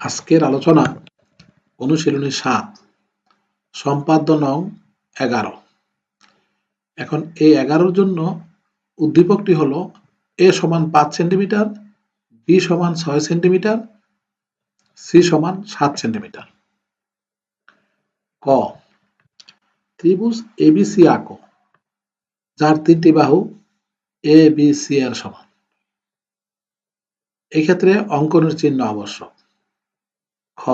আজকের আলোচনা অনুশীলনী সাত, সম্পাদ্য নং এগারো। এখন এই এগারোর জন্য উদ্দীপকটি হলো এ সমান পাঁচ সেন্টিমিটার, বি সমান ছয় সেন্টিমিটার, সি সমান সাত সেন্টিমিটার। ক, ত্রিভুজ এবিসি আঁকো, যার তিনটি বাহু এ বি সি এর সমান। এক্ষেত্রে অঙ্কনের চিহ্ন আবশ্যক। খ।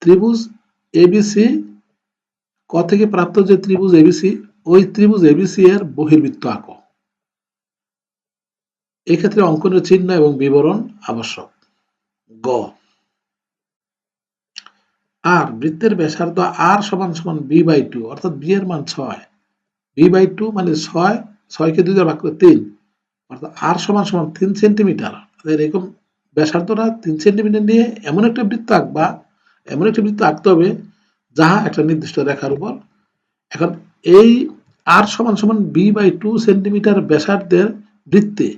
ত্রিভুজ এবিসি ক থেকে প্রাপ্ত যে ত্রিভুজ এবিসি ওই ত্রিভুজ এবিসি এর বহির্বৃত্ত আঁকো। এক্ষেত্রে অঙ্কনের চিহ্ন এবং বিবরণ আবশ্যক। গ। আর, বৃত্তের ব্যাসার্ধ আর সমান সমান বি বাই টু, অর্থাৎ বি এর মান ছয়। বি বাই টু মানে ছয়, ছয়কে দুই দ্বারা ভাগ তিন, অর্থাৎ আর সমান সমান তিন সেন্টিমিটার। এরকম ব্যাসার্ধটা তিন সেন্টিমিটার নিয়ে এমন একটা বৃত্ত আঁকবা এমন একটা বৃত্ত আঁকতে হবে যাহা একটা নির্দিষ্ট রেখার উপর। এখন এই আর সমান সমান বি বাই টু সেন্টিমিটার ব্যাসার্ধের বৃত্তে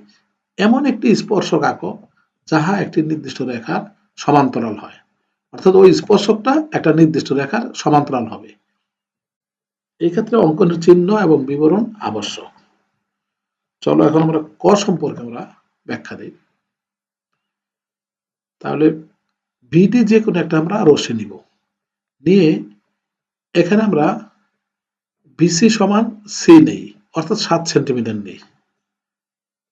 এমন একটি স্পর্শক আঁকো যাহা একটি নির্দিষ্ট রেখার সমান্তরাল হয়। অর্থাৎ ওই স্পর্শকটা একটা নির্দিষ্ট রেখার সমান্তরাল হবে। এই ক্ষেত্রে অঙ্কনের চিহ্ন এবং বিবরণ আবশ্যক। চলো এখন আমরা ক সম্পর্কে আমরা ব্যাখ্যা দিই। তাহলে বিডি যে কোনো একটা আমরা রশ্মি নিব। নিয়ে এখানে আমরা বিসি সমান সি নেই, অর্থাৎ সাত সেন্টিমিটার নেই।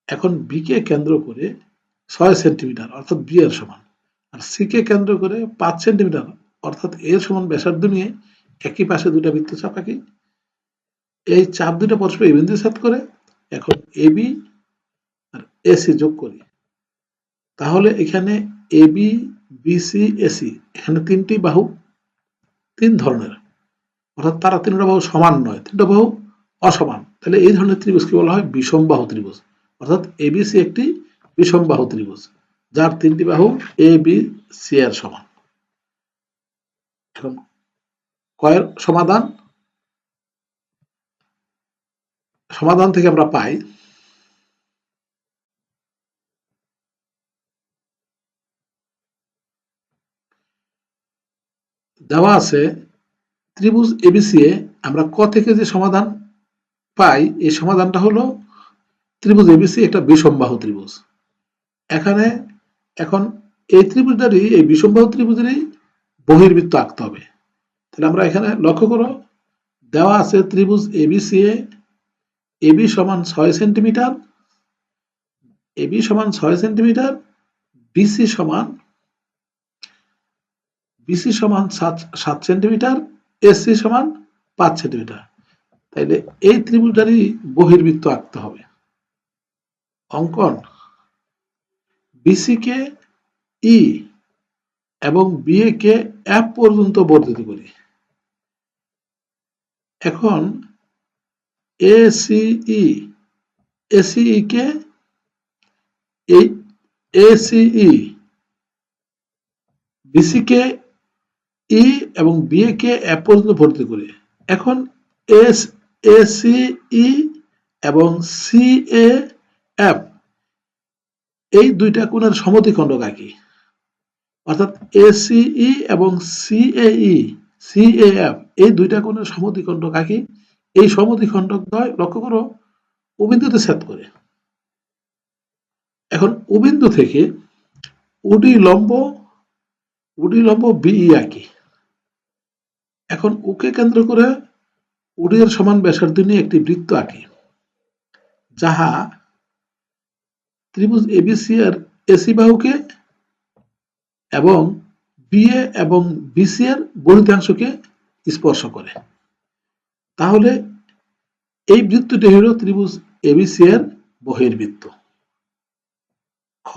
এখন বি কে কেন্দ্র করে ছয় সেন্টিমিটার, অর্থাৎ বি এর সমান। আর সি কে কেন্দ্র করে পাঁচ সেন্টিমিটার, অর্থাৎ এর সমান ব্যাসার্ধ নিয়ে একই পাশে দুটা বৃত্ত চাপ আঁকি এই চাপ দুটো পরস্পর এই বিন্দু সেট করে এখন এবি আর এসি যোগ করি। তাহলে এখানে এবি বিসি এসি এখানে তিনটি বাহু, তিন ধরনের। অর্থাৎ তারা তিনটা বাহু সমান নয়, তিনটা বাহু অসমান। তাহলে এই ধরনের ত্রিভুজকে বলা হয় বিষম বাহু ত্রিভুজ। অর্থাৎ এবিসি একটি বিষম বাহু ত্রিভুজ, যার তিনটি বাহু এ বি সি এর সমান। কয়ের সমাধান সমাধান থেকে আমরা পাই দেওয়া আছে, ত্রিভুজ এবিসি এ আমরা ক থেকে যে সমাধান পাই, এই সমাধানটা হলো ত্রিভুজ এবিসি একটা বিষমবাহু ত্রিভুজ। এখানে এখন এই ত্রিভুজটারই, এই বিষমবাহু ত্রিভুজেরই বহির্বৃত্ত আঁকতে হবে। তাহলে আমরা এখানে লক্ষ্য করো, দেওয়া আছে ত্রিভুজ এবিসি এ এবি সমান ছয় সেন্টিমিটার এবি সমান ছয় সেন্টিমিটার বিসি সমান বিসি সমান সাত সাত সেন্টিমিটার এসি সমান পাঁচ সেন্টিমিটার তাইলে এই ত্রিভুজটারই বহির্বৃত্ত আঁকতে হবে। অঙ্কন বিসি কে ই এবং বিএ কে এফ পর্যন্ত বর্ধিত করি। এখন এসিই এসিই কে এই এসিই বিসি কে ই এবং বিএ কে এফ পর্যন্ত ভর্তি করি। এখন এস এসিই এবং সি এ এফ এই দুইটা কোণের সমদ্বিখণ্ডক কাকি? অর্থাৎ এসিই এবং সিএই সিএএফ এই দুইটা কোণের সমদ্বিখণ্ডক আঁকি এই সমদ্বিখণ্ডক দ্বয় লক্ষ্য করো উবিন্দুতে ছেদ করে। এখন উবিন্দু থেকে উডি লম্ব উডি লম্ব বিই আঁকি। এখন উকে কেন্দ্র করে উডি সমান ব্যাসার্ধ নিয়ে একটি বৃত্ত আঁকি, যাহা ত্রিভুজ এবিসি এর এসি বাহুকে এবং বিএ এবং বিসি এর বহিতাংশকে স্পর্শ করে। তাহলে এই বৃত্তটি হল ত্রিভুজ এবিসি এর বহির্বৃত্ত খ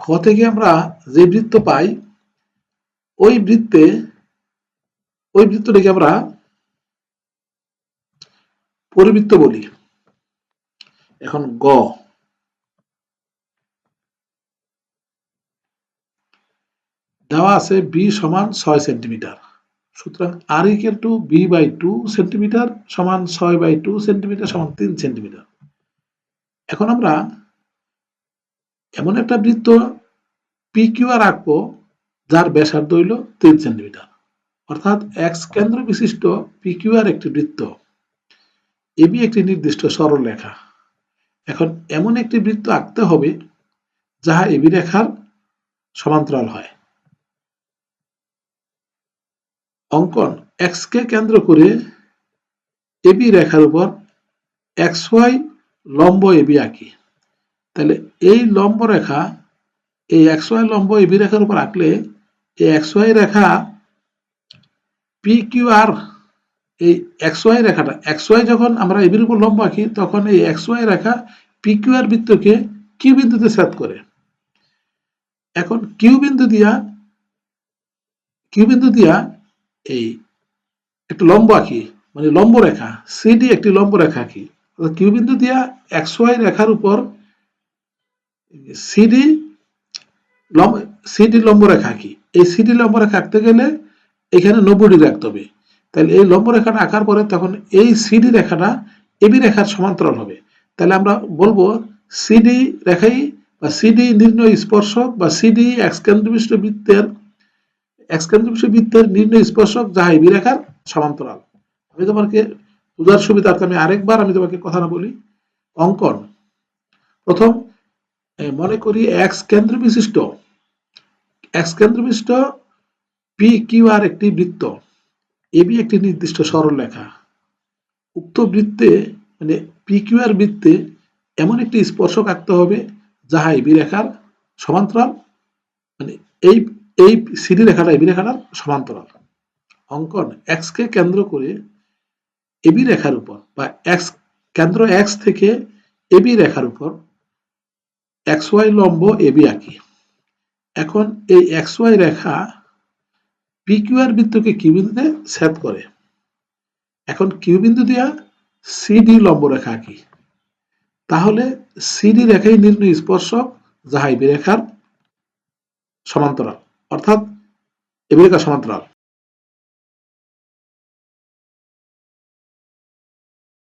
খ থেকে আমরা যে বৃত্ত পাই ওই বৃত্তে, ওই বৃত্তটিকে আমরা পরিবৃত্ত বলি। এখন গ। দেওয়া আছে বি সমান ছয় সেন্টিমিটার। সুতরাং R equal to B by two centimetre সমান ছয় বাই টু সেন্টিমিটার সমান তিন সেন্টিমিটার এখন আমরা এমন একটা বৃত্ত পি কিউ আর আঁকবো যার ব্যাসার্ধ হইল তিন সেন্টিমিটার। অর্থাৎ এক্স কেন্দ্র বিশিষ্ট পি কিউ আর একটি বৃত্ত। এবি একটি নির্দিষ্ট সরল রেখা। এখন এমন একটি বৃত্ত আঁকতে হবে, যাহা এবি রেখার সমান্তরাল হয়। অঙ্কন এক্স কে কেন্দ্র করে এবি রেখার উপর এক্স ওয়াই লম্ব এবি আঁকি। তাহলে এই লম্ব রেখা এই এক্স ওয়াই লম্ব এবি রেখার উপর আঁকলে এই এক্স ওয়াই রেখা পি কিউ আর এই এক্স ওয়াই রেখাটা এক্স ওয়াই যখন আমরা এবির উপর লম্ব আঁকি, তখন এই এক্স ওয়াই রেখা পি কিউ আর বৃত্তকে কিউ বিন্দুতে ছেদ করে। এখন কিউ বিন্দু দিয়া কিউ বিন্দু দিয়া এই একটা লম্ব আঁকি মানে লম্ব রেখা সিডি একটি লম্ব রেখা আঁকি। কিউ বিন্দু দিয়া এক্স ওয়াই রেখার উপর সিডি লম্ব সিডি লম্ব রেখা আঁকি এই সিডি লম্ব রেখা আঁকতে গেলে এখানে নব্বই ডিগ্রি আঁকতে হবে। তাহলে এই লম্ব রেখাটা আঁকার পরে তখন এই সিডি রেখাটা এবি রেখার সমান্তরাল হবে। তাহলে আমরা বলব সিডি রেখাই বা সিডি নির্ণয় স্পর্শক বা সিডি এক্স কেন্দ্রবিষ্ট বৃত্তের এক্স কেন্দ্রবিষ্ট বৃত্তের নির্ণয় স্পর্শক যাহা এবি রেখার সমান্তরাল। আমি তোমাকে বোঝার সুবিধার্থে আমি আরেকবার আমি তোমাকে কথা না বলি। অঙ্কন। প্রথম মনে করি এক্স কেন্দ্র বিশিষ্ট এক্স কেন্দ্র বিশিষ্ট পি কিউ আর একটি বৃত্ত। এবি একটি নির্দিষ্ট সরল রেখা উক্ত বৃত্তে মানে পি কিউ আর বৃত্তে, এমন একটি স্পর্শক আঁকতে হবে, যাহা এবি রেখার সমান্তরাল মানে এই এই সিডি রেখাটা এবি রেখাটার সমান্তরাল। অঙ্কন এক্স কে কেন্দ্র করে এবি রেখার উপর, বা এক্স, কেন্দ্র এক্স থেকে এবি রেখার উপর এক্স ওয়াই লম্ব এবি আঁকি। এখন এই এক্স ওয়াই রেখা পি কিউ আর বৃত্তকে কিউ বিন্দুতে ছেদ করে। এখন কিউ বিন্দু দিয়া সিডি লম্ব রেখা কি? তাহলে সিডি রেখাই নির্ণয় স্পর্শক যাহা এবি রেখার সমান্তরাল, অর্থাৎ এবি রেখা সমান্তরাল।